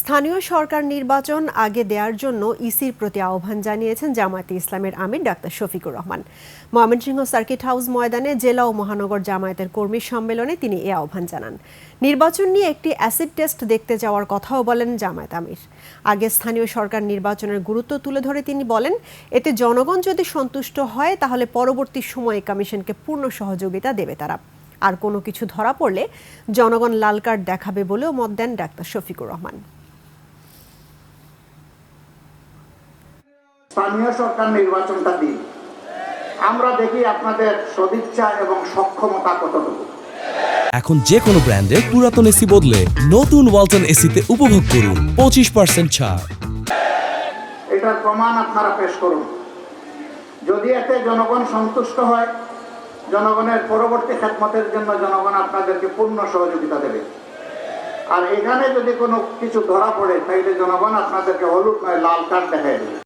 স্থানীয় সরকার নির্বাচন আগে দেওয়ার জন্য ইসির প্রতি আহ্বান জানিয়েছেন জামায়াতে ইসলামের আমির doctor Shafiqur Rahman. Mymensingh circuit house ময়দানে জেলা ও মহানগর জামায়াতের কর্মী সম্মেলনে তিনি এ আহ্বান জানান। নির্বাচন নিয়ে একটি অ্যাসিড টেস্ট দেখতে যাওয়ার কথাও বলেন জামায়াত আমির। আগে স্থানীয় সরকার নির্বাচনের গুরুত্ব তুলে ধরে তিনি বলেন, এতে জনগণ যদি সন্তুষ্ট হয়, তাহলে পরবর্তী সময়ে কমিশনকে পূর্ণ সহযোগিতা দেবে তারা। আর কোনো কিছু ধরা পড়লে জনগণ লাল কার্ড দেখাবে বলেও মত দেন ডাক্তার শফিকুর রহমান। স্থানীয় সরকার নির্বাচনটা দিন। আমরা দেখি আপনাদের সদিচ্ছা এবং সক্ষমতা কতটুকু। এখন যে কোনো ব্র্যান্ডের পুরাতন এসি বদলে নতুন ওয়ালটন এসিতে উপভোগ করুন পঁচিশ পার্সেন্ট ছাড়। এটার প্রমাণ আপনারা পেশ করুন। যদি এতে জনগণ সন্তুষ্ট হয় জনগণের পরবর্তী খেদমতের জন্য জনগণ আপনাদেরকে পূর্ণ সহযোগিতা দেবে। আর এখানে যদি কোনো কিছু ধরা পড়ে তাইলে জনগণ আপনাদেরকে হলুদ নয় লাল কার্ড দেখাই দেবে।